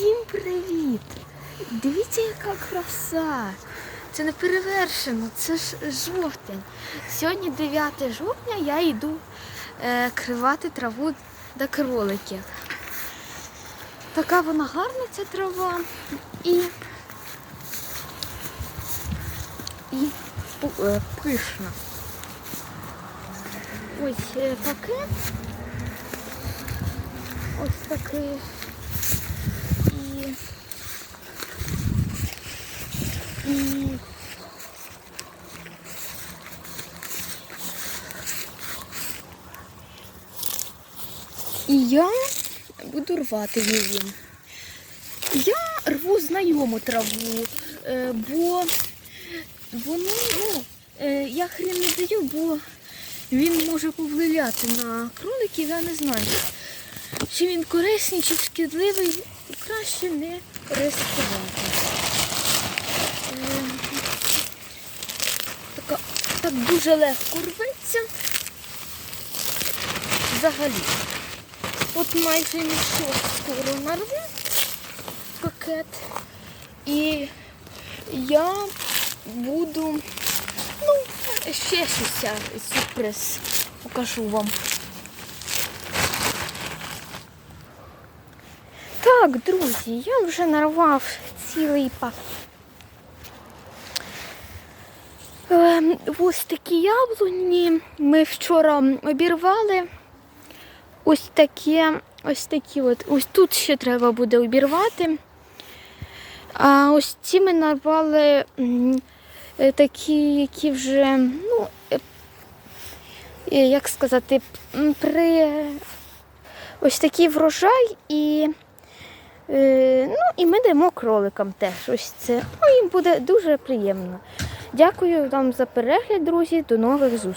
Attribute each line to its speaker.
Speaker 1: Всім привіт! Дивіться, яка краса! Це не перевершено, це ж жовтень. Сьогодні 9 жовтня я йду е, кривати траву до кроликів. Така вона гарна, ця трава. І, і е, пишна. Ось е, пакет. Ось такий. І, і І я буду рвати її. Я рву знайому траву, е, бо воно, ну, е, я хрен не даю, бо він може повлияти на кроликів, я не знаю. Чи він корисний, чи шкідливий, краще не ризикувати. Е, Така, так дуже легко рветься. Взагалі. От майже мішок скоро нарву пакет. І я буду, ну, ще щось сюрприз покажу вам. Так, друзі, я вже нарвав цілий пак. Ось такі яблуні ми вчора обірвали. Ось таке, ось такі от. Ось тут ще треба буде обірвати. А ось ці ми нарвали е, такі, які вже, ну, е, е, як сказати, при ось такий врожай і. Е, Ну і ми даємо кроликам теж ось це. Ну, їм буде дуже приємно. Дякую вам за перегляд, друзі. До нових зустрічей.